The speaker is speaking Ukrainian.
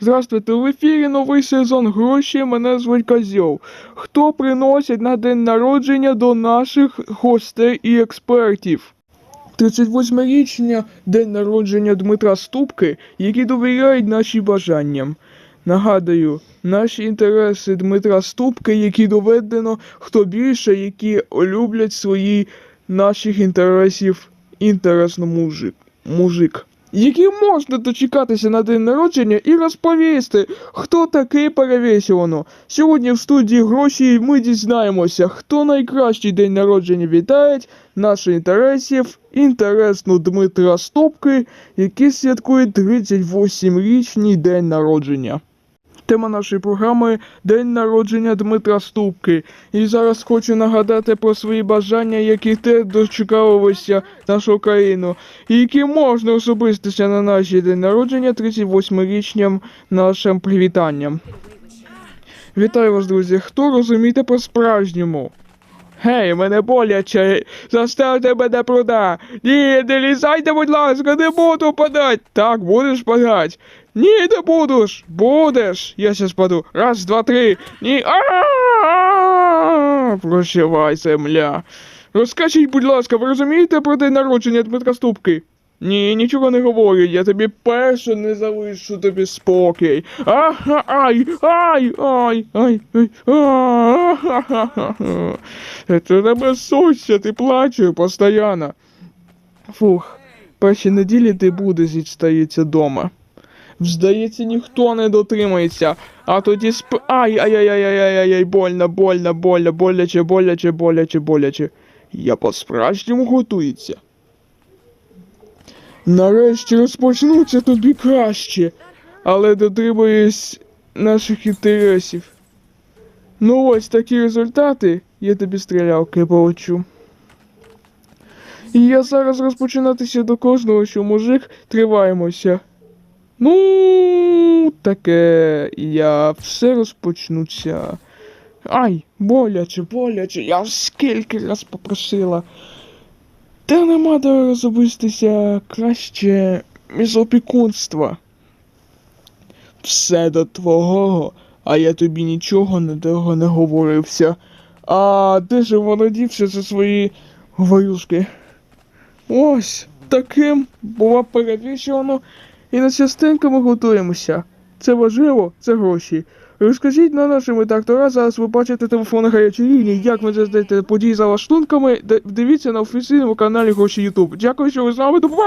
Здравствуйте, в ефірі новий сезон гроші. Мене звуть Козьов. Хто приносить на день народження до наших гостей і експертів? 38-річня день народження Дмитра Ступки, які довіряють наші бажанням. Нагадую, наші інтереси Дмитра Ступки, які доведено, хто більше, які люблять свої наших інтересів інтересно мужик. мужик. Які можна дочекатися на день народження і розповісти, хто такий перевесілоно. Сьогодні в студії гроші ми дізнаємося, хто найкращий день народження вітає наших інтересів, інтересну Дмитра Стопки, який святкує 38-річний день народження. Тема нашої програми День народження Дмитра Ступки. І зараз хочу нагадати про свої бажання, які те дочекалися нашу країну, і які можна особистися на нашій день народження 38-річнім нашим привітанням. Вітаю вас, друзі! Хто розумієте по-справжньому? Гей, мене боляче, заставте мене прода. Ні, не лізайте, будь ласка, не буду падати. Так, будеш падати. Ні, не будеш. Будеш. Я щас паду. Раз, два, три. Ні. Прощавай, земля. Розкажіть, будь ласка, ви розумієте про день народження Дмитра Ступки? Ні, нічого не говорю, я тобі перше не залишу тобі спокій. Ага, ай, ай, ай, ай, ай, а-ха-ха-ха. Це тебе суща, ти плачу постійно. Фух, перші неділі ти будеш здається дома. Здається, ніхто не дотримається, а тоді сп... Ай, ай, ай, ай, ай, ай, ай, ай, больно, больно, больно, боляче, боляче, боляче, боляче. Я по-справжньому готується. Нарешті розпочнуться тобі краще, але дотримуюсь наших інтересів. Ну ось такі результати, я тобі стрілялки получу. І я зараз розпочинатися до кожного, що мужик триваємося. Ну, таке, я все розпочнуся. Ай, боляче, боляче, я скільки раз попросила. Та нема де розобистися краще із опікунства. Все до твого, а я тобі нічого не того не говорився. А де ж воно дівся за свої говорюшки? Ось таким було перевішено, і на частинку ми готуємося. Це важливо, це гроші. Розкажіть на нашому трактора, зараз ви бачите телефон на гарячій лінії, як ви заздаєте події за лаштунками, дивіться на офіційному каналі Гроші Ютуб. Дякую, що ви з нами, до!